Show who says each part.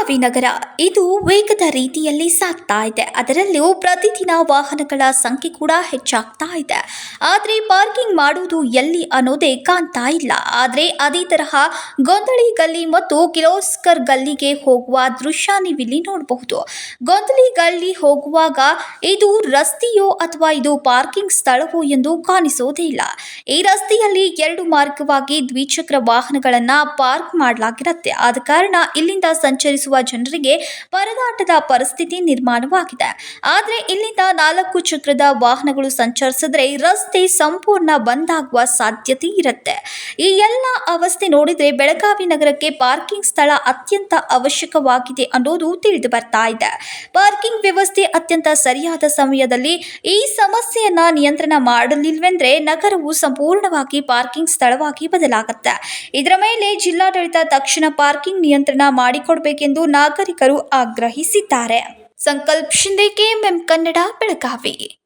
Speaker 1: ಬೆಳಗಾವಿ ನಗರ ಇದು ವೇಗದ ರೀತಿಯಲ್ಲಿ ಸಾಗ್ತಾ ಇದೆ. ಅದರಲ್ಲೂ ಪ್ರತಿದಿನ ವಾಹನಗಳ ಸಂಖ್ಯೆ ಕೂಡ ಹೆಚ್ಚಾಗ್ತಾ ಇದೆ. ಆದರೆ ಪಾರ್ಕಿಂಗ್ ಮಾಡುವುದು ಎಲ್ಲಿ ಅನ್ನೋದೇ ಕಾಣ್ತಾ ಇಲ್ಲ. ಆದರೆ ಅದೇ ತರಹ ಗೊಂದಳಿ ಗಲ್ಲಿ ಮತ್ತು ಕಿಲೋಸ್ಕರ್ ಗಲ್ಲಿಗೆ ಹೋಗುವ ದೃಶ್ಯ ನೀವಿಲ್ಲಿ ನೋಡಬಹುದು. ಗೊಂದಳಿ ಗಲ್ಲಿ ಹೋಗುವಾಗ ಇದು ರಸ್ತೆಯೋ ಅಥವಾ ಇದು ಪಾರ್ಕಿಂಗ್ ಸ್ಥಳವೋ ಎಂದು ಕಾಣಿಸೋದೇ ಇಲ್ಲ. ಈ ರಸ್ತೆಯಲ್ಲಿ ಎರಡು ಮಾರ್ಗವಾಗಿ ದ್ವಿಚಕ್ರ ವಾಹನಗಳನ್ನ ಪಾರ್ಕ್ ಮಾಡಲಾಗಿರುತ್ತೆ. ಆದ ಕಾರಣ ಇಲ್ಲಿಂದ ಸಂಚರಿಸುವ ಜನರಿಗೆ ಪರದಾಟದ ಪರಿಸ್ಥಿತಿ ನಿರ್ಮಾಣವಾಗಿದೆ. ಆದರೆ ಇಲ್ಲಿಂದ ನಾಲ್ಕು ಚಕ್ರದ ವಾಹನಗಳು ಸಂಚರಿಸಿದ್ರೆ ರಸ್ತೆ ಸಂಪೂರ್ಣ ಬಂದ್ ಆಗುವ ಸಾಧ್ಯತೆ ಇರುತ್ತೆ. ಈ ಎಲ್ಲ ಅವಸ್ಥೆ ನೋಡಿದ್ರೆ ಬೆಳಗಾವಿ ನಗರಕ್ಕೆ ಪಾರ್ಕಿಂಗ್ ಸ್ಥಳ ಅತ್ಯಂತ ಅವಶ್ಯಕವಾಗಿದೆ ಅನ್ನೋದು ತಿಳಿದು ಬರ್ತಾ ಇದೆ. ಪಾರ್ಕಿಂಗ್ ವ್ಯವಸ್ಥೆ ಅತ್ಯಂತ ಸರಿಯಾದ ಸಮಯದಲ್ಲಿ ಈ ಸಮಸ್ಯೆಯನ್ನ ನಿಯಂತ್ರಣ ಮಾಡಲಿಲ್ವೆಂದ್ರೆ ನಗರವು ಸಂಪೂರ್ಣವಾಗಿ ಪಾರ್ಕಿಂಗ್ ಸ್ಥಳವಾಗಿ ಬದಲಾಗುತ್ತೆ. ಇದರ ಮೇಲೆ ಜಿಲ್ಲಾಡಳಿತ ತಕ್ಷಣ ಪಾರ್ಕಿಂಗ್ ನಿಯಂತ್ರಣ ಮಾಡಿಕೊಡಬೇಕೆಂದು ನಾಗರಿಕರು ಆಗ್ರಹಿಸಿದ್ದಾರೆ. ಸಂಕಲ್ಪ್ ಶಿಂದೆ ಕೆಎಂಎಂ ಕನ್ನಡ ಬೆಳಗಾವಿ.